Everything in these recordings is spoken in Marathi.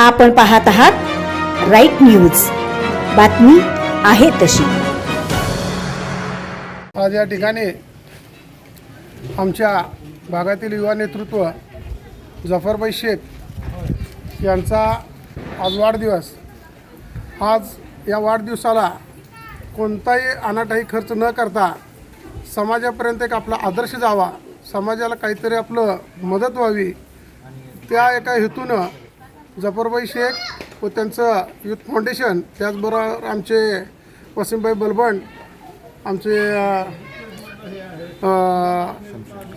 आपण पाहत आहात राईट न्यूज. बातमी आहे तशी. आज या ठिकाणी आमच्या भागातील युवा नेतृत्व जफरबाई शेख यांचा आज वाढदिवस. आज या वाढदिवसाला कोणताही अनाटाही खर्च न करता समाजापर्यंत एक आपला आदर्श जावा समाजाला काहीतरी आपलं मदत व्हावी त्या एका हेतूनं जफरबाई शेख व त्यांचं युथ फाउंडेशन त्याचबरोबर आमचे वसीमबाई बलबंड आमचे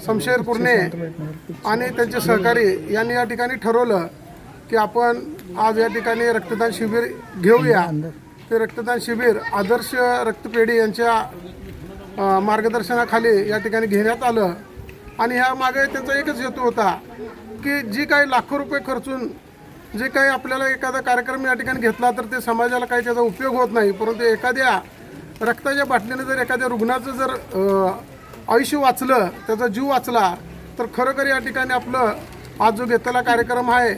शमशेर कुर्णे आणि त्यांचे सहकारी यांनी या ठिकाणी ठरवलं की आपण आज या ठिकाणी रक्तदान शिबिर घेऊया. ते रक्तदान शिबिर आदर्श रक्तपेढी यांच्या मार्गदर्शनाखाली या ठिकाणी घेण्यात आलं. आणि ह्या मागे त्यांचा एकच हेतू होता की जी काही लाखो रुपये खर्चून जे काही आपल्याला एखादा कार्यक्रम या ठिकाणी घेतला तर ते समाजाला काही त्याचा उपयोग होत नाही. परंतु एखाद्या रक्ताच्या बाटलीने जर एखाद्या रुग्णाचं जर आयुष्य वाचलं त्याचा जीव वाचला तर खरोखर या ठिकाणी आपलं आज जो घेतलेला कार्यक्रम आहे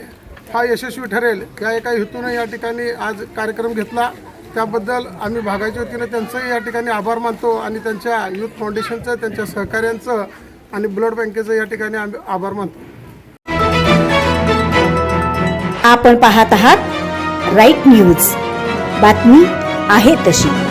हा यशस्वी ठरेल. या एका हेतूनं या ठिकाणी आज कार्यक्रम घेतला. त्याबद्दल आम्ही भागाच्या वतीनं त्यांचंही या ठिकाणी आभार मानतो आणि त्यांच्या युथ फाउंडेशनचं त्यांच्या सहकाऱ्यांचं आणि ब्लड बँकेचं या ठिकाणी आम्ही आभार मानतो. आपण पाहत आहात राईट न्यूज. बातमी आहे तशी.